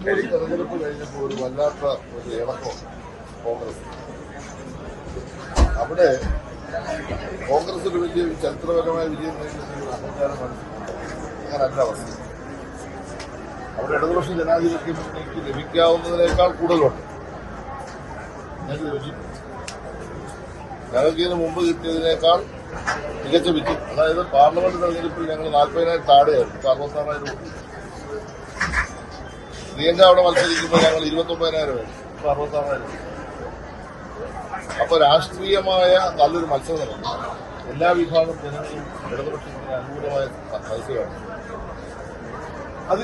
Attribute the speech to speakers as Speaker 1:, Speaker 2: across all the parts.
Speaker 1: തെരഞ്ഞെടുപ്പ് കഴിഞ്ഞപ്പോൾ ഒരു വല്ലാത്ത ഒരു കോൺഗ്രസ്. അവിടെ കോൺഗ്രസ് ഒരു വലിയ ചരിത്രപരമായ വിജയം നേടുന്ന ഒരു അഹങ്കാരം മനസ്സിലുണ്ട് അങ്ങനല്ല അവസ്ഥ. അവിടെ ഇടതുപക്ഷ ജനാധിപത്യ മുന്നണിക്ക് ലഭിക്കാവുന്നതിനേക്കാൾ കൂടുതലുണ്ട്. ഞങ്ങൾക്ക് ലഭിച്ചിട്ടുണ്ട് ഇതിന് മുമ്പ് കിട്ടിയതിനേക്കാൾ മികച്ച വിജയം. അതായത് പാർലമെന്റ് തെരഞ്ഞെടുപ്പിൽ ഞങ്ങൾ നാൽപ്പതിനായിരം താഴെയായിരുന്നു. അറുപത്താറായിരം പ്രിയങ്ക അവിടെ മത്സരിക്കുമ്പോൾ ഞങ്ങൾ ഇരുപത്തൊമ്പതിനായിരം ഇപ്പൊ അറുപത്താറായിരം അപ്പൊ രാഷ്ട്രീയമായ നല്ലൊരു മത്സരം നടന്നു എല്ലാ വിഭാഗം ജനങ്ങളും ഇടതുപക്ഷത്തിന് അനുകൂലമായ മത്സരമാണ്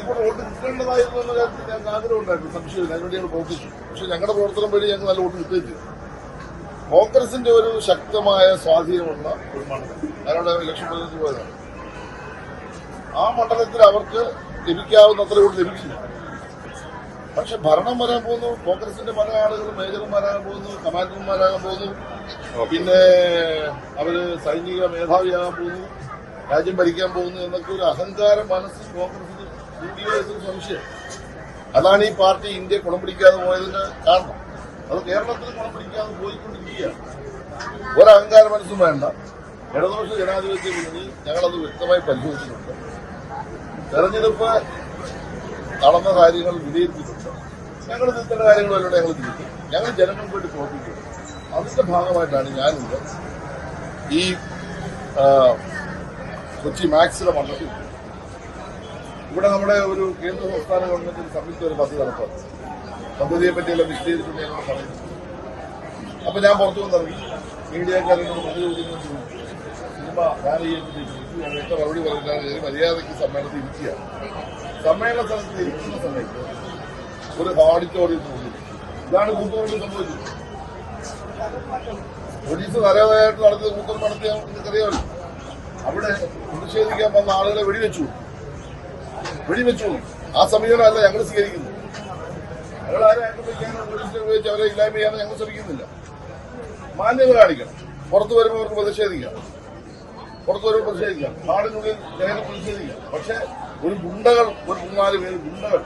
Speaker 1: കൂടെ വോട്ട് കിട്ടേണ്ടതായിരുന്നു കാര്യത്തിൽ ഞങ്ങൾക്ക് ആഗ്രഹമുണ്ടായിരുന്നു സംശയമില്ല. അതിനുവേണ്ടി ഞങ്ങൾ പ്രവർത്തിച്ചു. പക്ഷെ ഞങ്ങളുടെ പ്രവർത്തനം വഴി ഞങ്ങൾക്ക് നല്ല വോട്ട് കിട്ടുകയും ചെയ്തു. കോൺഗ്രസിന്റെ ഒരു ശക്തമായ സ്വാധീനമുള്ള ഒരു മണ്ഡലം. ഞങ്ങളുടെ ഇലക്ഷൻ പ്രതിനിധി പോയതാണ്. ആ മണ്ഡലത്തിൽ അവർക്ക് ലഭിക്കാവുന്നത്ര വോട്ട് ലഭിക്കില്ല പക്ഷെ ഭരണം വരാൻ പോകുന്നു കോൺഗ്രസിന്റെ പല ആളുകളും മേജർമാരാകാൻ പോകുന്നു കമാൻഡർമാരാകാൻ പോകുന്നു. പിന്നെ അവർ സൈനിക മേധാവിയാകാൻ പോകുന്നു രാജ്യം ഭരിക്കാൻ പോകുന്നു എന്നൊക്കെ ഒരു അഹങ്കാരം മനസ്സിൽ കോൺഗ്രസിന് കൂടിയോ സംശയം. അതാണ് ഈ പാർട്ടി ഇന്ത്യ കുളം പിടിക്കാതെ പോയതിന് കാരണം. അത് കേരളത്തിൽ കുളം പിടിക്കാതെ പോയിക്കൊണ്ടിരിക്കുകയാണ്. ഒരഹങ്കാര മനസ്സും വേണ്ട. ഇടതുപക്ഷ ജനാധിപത്യ മുന്നണി ഞങ്ങളത് വ്യക്തമായി പരിശോധിച്ചിട്ടുണ്ട്. തെരഞ്ഞെടുപ്പ് നടന്ന കാര്യങ്ങൾ വിലയിരുത്തിയിട്ടുണ്ട്. ഞങ്ങൾ തിരുത്തേണ്ട കാര്യങ്ങളെല്ലാം ഞങ്ങൾ തിരുത്തി ഞങ്ങൾ ജനങ്ങൾക്ക് വേണ്ടി പ്രവർത്തിക്കും അതിന്റെ ഭാഗമായിട്ടാണ് ഞാനിന്ന് ഈ കൊച്ചി മാക്സിലെ മണ്ഡലത്തിൽ ഇവിടെ നമ്മുടെ ഒരു കേന്ദ്ര സംസ്ഥാന ഗവൺമെന്റിന് സംയുക്ത ഒരു പദ്ധതി നടപ്പാക്കി. പദ്ധതിയെ പറ്റിയെല്ലാം വിശദീകരിച്ചിട്ടുണ്ടെന്നുള്ള പറഞ്ഞു അപ്പൊ ഞാൻ പുറത്തു വന്നിറങ്ങി മീഡിയക്കാരോട് മറുപടി ബാൻ ചെയ്യപ്പെട്ടിരിക്കുന്നു ഞാൻ മറുപടി പറഞ്ഞാൽ മര്യാദയ്ക്ക് സമ്മേളനത്തിൽ ഇരിക്കുകയാണ് സമ്മേളന സ്ഥലത്ത് ഇരിക്കുന്ന സമയത്ത് ഒരു ഓഡിറ്റോറിയത്തിനുള്ളിൽ ഇതാണ് കൂത്തുപറമ്പിൽ സംഭവിച്ചത്. പോലീസ് നരേതായിട്ട് നടത്തിയ കൂത്തുകൊണ്ട് നടത്തിയ നിങ്ങൾക്കറിയാമല്ലോ അവിടെ പ്രതിഷേധിക്കാൻ വന്ന ആളുകളെ വെടിവെച്ചു. വെടിവെച്ചു. ആ സമീപനമല്ല ഞങ്ങൾ സ്വീകരിക്കുന്നത്. ഞങ്ങൾ ആരെ ആക്രമിക്കാനോ ഉപയോഗിച്ച് അവരെ ഇല്ലായ്മ ചെയ്യാനോ ഞങ്ങൾ ശ്രമിക്കുന്നില്ല. മാന്യത കാണിക്കണം. പുറത്തു വരുമ്പോൾ അവർക്ക് പ്രതിഷേധിക്കാം. പുറത്തു വരുമ്പോൾ പ്രതിഷേധിക്കാം. നാടിനുള്ളിൽ ജനങ്ങൾ പ്രതിഷേധിക്കാം. പക്ഷെ ഒരു ഗുണ്ടകൾ ഒരു മൂന്നാൽ പേര് ഗുണ്ടകൾ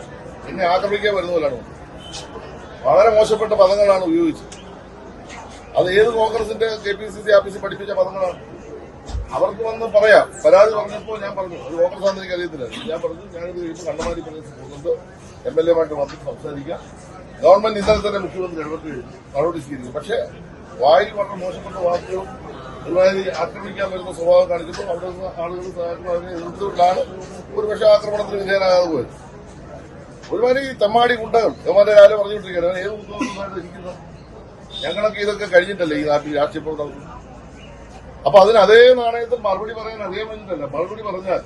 Speaker 1: എന്നെ ആക്രമിക്കാൻ വരുന്നവരാണ് വളരെ മോശപ്പെട്ട പദങ്ങളാണ് ഉപയോഗിച്ചത്. അത് ഏത് കോൺഗ്രസിന്റെ കെ പി സി സി ഓഫീസിൽ പഠിപ്പിച്ച പദങ്ങളാണ്? അവർക്ക് വന്ന് പറയാം. പരാതി പറഞ്ഞപ്പോൾ ഞാൻ പറഞ്ഞു അത് കോൺഗ്രസ് ആണെന്ന് എനിക്ക് അറിയത്തില്ല. ഞാൻ പറഞ്ഞു ഞാനിത് കഴിയുമ്പോൾ കണ്ടമാരി പ്രദേശത്ത് പോകുന്നുണ്ട്. എം എൽ എമായിട്ട് വന്ന് സംസാരിക്കാം. ഗവൺമെന്റ് ഇന്നലെ തന്നെ മുഖ്യമന്ത്രി ഇടപെട്ട് കഴിഞ്ഞു നടപടി സ്വീകരിക്കും പക്ഷേ വായിൽ വളരെ മോശപ്പെട്ട വാക്കുകളും ഒരുമാതിരി ആക്രമിക്കാൻ വരുന്ന സ്വഭാവം കാണിച്ചപ്പോൾ അവിടെ നിന്ന് ആളുകൾ സഹാക്കൾ അതിനെ എതിർത്തുകൊണ്ടാണ് ഒരു പക്ഷേ ആക്രമണത്തിന് വിധേയനാകാതെ പോയത്. ഒരുമാതിരി തമ്മാടി ഗുണ്ടകൾ എമാരെ ആരും പറഞ്ഞുകൊണ്ടിരിക്കുകയാണ്. ഏത് ഉദ്യോഗസ്ഥന്മാരും ഇരിക്കുന്നത് ഞങ്ങളൊക്കെ ഇതൊക്കെ കഴിഞ്ഞിട്ടല്ലേ ഈ നാട്ടിൽ രാഷ്ട്രീയ പ്രവർത്തനം അപ്പൊ അതിന് അതേ നാണയത്തിൽ മറുപടി പറയാൻ അതേ വന്നിട്ടല്ല മറുപടി പറഞ്ഞാൽ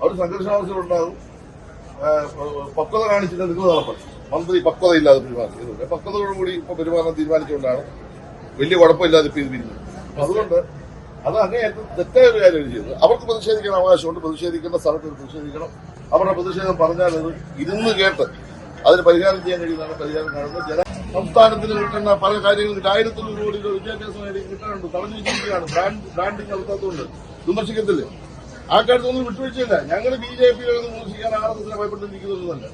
Speaker 1: അവർ സംഘർഷാവസ്ഥ ഉണ്ടാകും പക്വത കാണിച്ചിട്ട് നിങ്ങൾ നടപ്പണം മന്ത്രി പക്വതയില്ലാതെ പെരുമാറി ഇതുണ്ട് പക്വതയോടുകൂടി ഇപ്പൊ പെരുമാറാൻ തീരുമാനിച്ചുകൊണ്ടാണ് വലിയ കുഴപ്പമില്ലാതെ ഇപ്പൊ ഇത് പിരിഞ്ഞത്. അതുകൊണ്ട് അത് അങ്ങേയറ്റം തെറ്റായ ഒരു കാര്യം ചെയ്തത്. അവർക്ക് പ്രതിഷേധിക്കാൻ അവകാശമുണ്ട്. പ്രതിഷേധിക്കേണ്ട സ്ഥലത്ത് പ്രതിഷേധിക്കണം. അവരുടെ പ്രതിഷേധം പറഞ്ഞാൽ അത് ഇരുന്ന് കേട്ട് അതിന് പരിഹാരം ചെയ്യാൻ കഴിയുന്നതാണ് പരിഹാരം കാണുന്നത്. ജന സംസ്ഥാനത്തിന് കിട്ടുന്ന പല കാര്യങ്ങളും ആയിരത്തി കോടി രൂപ വിദ്യാഭ്യാസ മേഖലയിൽ കിട്ടാനുണ്ട്. തടഞ്ഞു വെച്ചിരിക്കുകയാണ് ബ്രാൻഡ് ബ്രാൻഡിങ് നടത്താത്തതുകൊണ്ട്. വിമർശിക്കത്തില്ലേ? ആ കാര്യത്തൊന്നും വിട്ടുവീഴ്ചയില്ല. ഞങ്ങൾ ബി ജെ പിയിൽ വിമർശിക്കാൻ ആർ എസ് എസിനെ ഭയപ്പെട്ടിരിക്കുന്നതൊന്നുമല്ല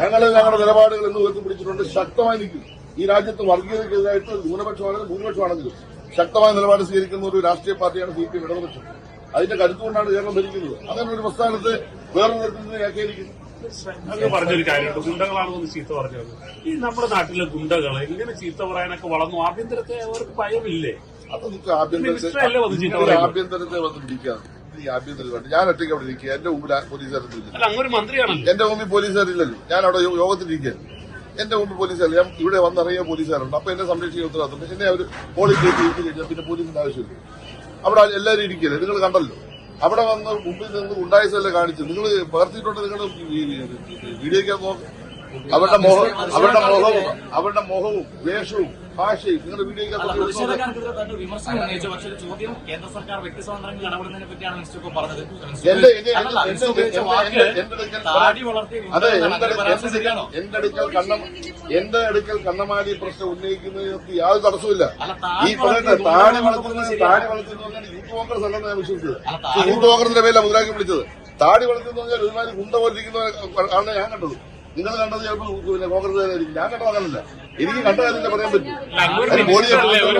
Speaker 1: ഞങ്ങൾ ഞങ്ങളുടെ നിലപാടുകൾ എന്ന് ഉയർത്തിപ്പിടിച്ചിട്ടുണ്ട്. ശക്തമായി നിൽക്കും ഈ രാജ്യത്ത് വർഗീയതയ്ക്കെതിരായിട്ട് ന്യൂനപക്ഷമാണെങ്കിലും ഭൂരിപക്ഷമാണെങ്കിലും ശക്തമായ നിലപാട് സ്വീകരിക്കുന്ന ഒരു രാഷ്ട്രീയ പാർട്ടിയാണ് സി പി എം ഇടതുപക്ഷം. അതിന്റെ കരുത്തുകൊണ്ടാണ് കേരളം ഭരിക്കുന്നത്. അങ്ങനെ ഒരു പ്രസ്ഥാനത്ത് വേറൊരു തരത്തിൽ വ്യാഖ്യാനിക്കുന്നു
Speaker 2: അങ്ങ് പറഞ്ഞൊരു കാര്യമുണ്ട്. ഗുണ്ടകളാണെന്ന് ചീത്ത പറഞ്ഞത്. ഈ നമ്മുടെ നാട്ടിലെ ഗുണ്ടകളെ ഇങ്ങനെ ചീത്ത പറയാനൊക്കെ വളർന്നു ആഭ്യന്തരത്തെ അവർക്ക് ഭയമില്ലേ?
Speaker 1: അപ്പൊ നിങ്ങൾക്ക് ആഭ്യന്തരത്തെ? ആഭ്യന്തരത്തെ വന്ന് പിടിക്കാം ഈ ആഭ്യന്തരം വേണ്ട. ഞാൻ ഒറ്റയ്ക്ക് അവിടെ ഇരിക്കുക. എന്റെ മുമ്പിൽ പോലീസുകാരില്ല
Speaker 2: അല്ല അങ്ങൊരു മന്ത്രിയാണല്ലോ?
Speaker 1: എന്റെ മുമ്പിൽ പോലീസുകാരില്ലല്ലോ. ഞാൻ അവിടെ യോഗത്തിൽ യോഗത്തിലിരിക്കുകയാണ് എന്റെ മുമ്പ് പോലീസുകാർ ഞാൻ ഇവിടെ വന്നിറങ്ങിയ പോലീസുകാരുണ്ട് അപ്പൊ എന്നെ സംരക്ഷിക്കുന്ന ഉത്തരവാദിത്തം എന്നെ അവർ കയറ്റി ഇരുത്തി കഴിഞ്ഞാൽ പിന്നെ പോലീസിന്റെ ആവശ്യമില്ല അവിടെ എല്ലാവരും ഇരിക്കില്ലേ നിങ്ങൾ കണ്ടല്ലോ അവിടെ വന്ന് മുമ്പിൽ നിന്ന് ഉണ്ടായസല്ലേ കാണിച്ചു നിങ്ങൾ പകർത്തിയിട്ടുണ്ട് നിങ്ങൾ വീഡിയോയ്ക്കാൻ നോക്ക് അവരുടെ മോഹം അവരുടെ മോഹവും അവരുടെ മോഹവും വേഷവും ഭാഷയും നിങ്ങളുടെ
Speaker 3: പറഞ്ഞത്.
Speaker 1: എന്റെ അടുക്കൽ കണ്ണം എന്റെ അടുക്കൽ കണ്ണമാടി പ്രശ്നം ഉന്നയിക്കുന്നതിനൊക്കെ യാതൊരു തടസ്സമില്ല ഈ പറയട്ടെ
Speaker 3: താഴെ
Speaker 1: താടി
Speaker 3: താഴെ
Speaker 1: വളർത്തുന്നത്. താടി വളർത്തുന്നത് യൂത്ത് കോൺഗ്രസ് അല്ലെന്ന് ഞാൻ വിശ്വസിച്ചത്. യൂത്ത് കോൺഗ്രസിന്റെ പേരിലാണ് മുദ്രാക്കി വിളിച്ചത്. താടി വളർത്തുന്നു പറഞ്ഞാൽ ഒരുമാതിരി ഗുണ്ട പോലിരിക്കുന്ന ആണ് ഞാൻ കണ്ടത്. നിങ്ങൾ കണ്ടത് ചിലപ്പോൾ പിന്നെ കോൺഗ്രസ് ഞാൻ കണ്ടത് അങ്ങനല്ല. എനിക്ക് കണ്ട കാര്യത്തിലേ പറയാൻ പറ്റും.
Speaker 2: ഒരു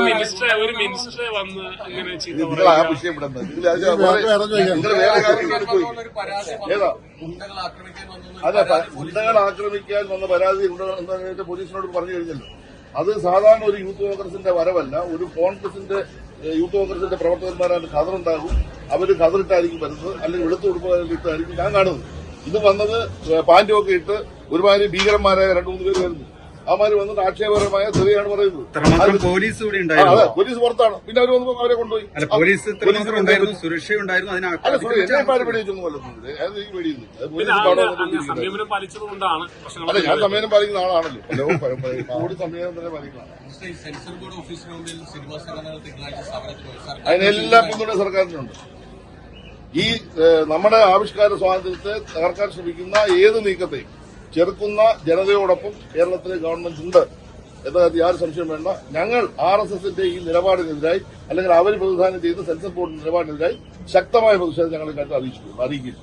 Speaker 2: മിനിസ്റ്റർ ഒരു മിനിസ്റ്റർ വന്ന് ഇങ്ങനെ ചീത്ത
Speaker 1: നിങ്ങൾ ആ വിഷയം വിടുന്നത് നിങ്ങൾ വേറെ- കാര്യം പോയി. ഏതാ? അതെ ഗുണ്ടകൾ ആക്രമിക്കാൻ വന്ന പരാതി ഉണ്ട് എന്ന് പോലീസിനോട് പറഞ്ഞു കഴിഞ്ഞല്ലോ. അത് സാധാരണ ഒരു യൂത്ത് കോൺഗ്രസിന്റെ വരവല്ല. ഒരു കോൺഗ്രസിന്റെ യൂത്ത് കോൺഗ്രസിന്റെ പ്രവർത്തകന്മാരാണ് ഖദറുണ്ടാകും. അവർ ഖദറിട്ടായിരിക്കും വരുന്നത്. അല്ലെങ്കിൽ വെളുത്ത കൊടുപ്പായിരിക്കും ഞാൻ കാണുന്നത്. ഇത് വന്നത് പാന്റുമൊക്കെ ഇട്ട് ഒരുമാതിരി ഭീകരന്മാരായ രണ്ടു മൂന്ന് പേര് വരുന്നു. അവന്മാര് വന്നിട്ട് ആക്ഷേപകരമായ തെറിയാണ് പറയുന്നത്.
Speaker 4: പോലീസ് ഇവിടെ
Speaker 1: അതെ പോലീസ് പുറത്താണ്. പിന്നെ അവർ വന്ന് അവരെ കൊണ്ടുപോയി.
Speaker 4: പോലീസ് സുരക്ഷയുണ്ടായിരുന്നു
Speaker 1: എന്നെ പേടിയൊന്നും അല്ല ഞാൻ സമയം പാലിക്കുന്ന ആളാണല്ലോ. അല്ലോ കൂടി സമയം തന്നെ അതിനെല്ലാം പിന്തുണ സർക്കാരിനുണ്ട്. ഈ നമ്മുടെ ആവിഷ്കാര സ്വാതന്ത്ര്യത്തെ തകർക്കാൻ ശ്രമിക്കുന്ന ഏത് നീക്കത്തെയും ചെറുക്കുന്ന ജനതയോടൊപ്പം കേരളത്തിലെ ഗവൺമെന്റ് ഉണ്ട്. എന്ന കാര്യത്തിൽ സംശയം വേണ്ട. ഞങ്ങൾ ആർ എസ് എസിന്റെ ഈ നിലപാടിനെതിരായി അല്ലെങ്കിൽ അവർ പ്രതിദാനം ചെയ്യുന്ന സെൻസർ ബോർഡിന്റെ നിലപാടിനെതിരായി ശക്തമായ പ്രതിഷേധം ഞങ്ങൾ കാര്യത്തിൽ അറിയിച്ചു അറിയിക്കും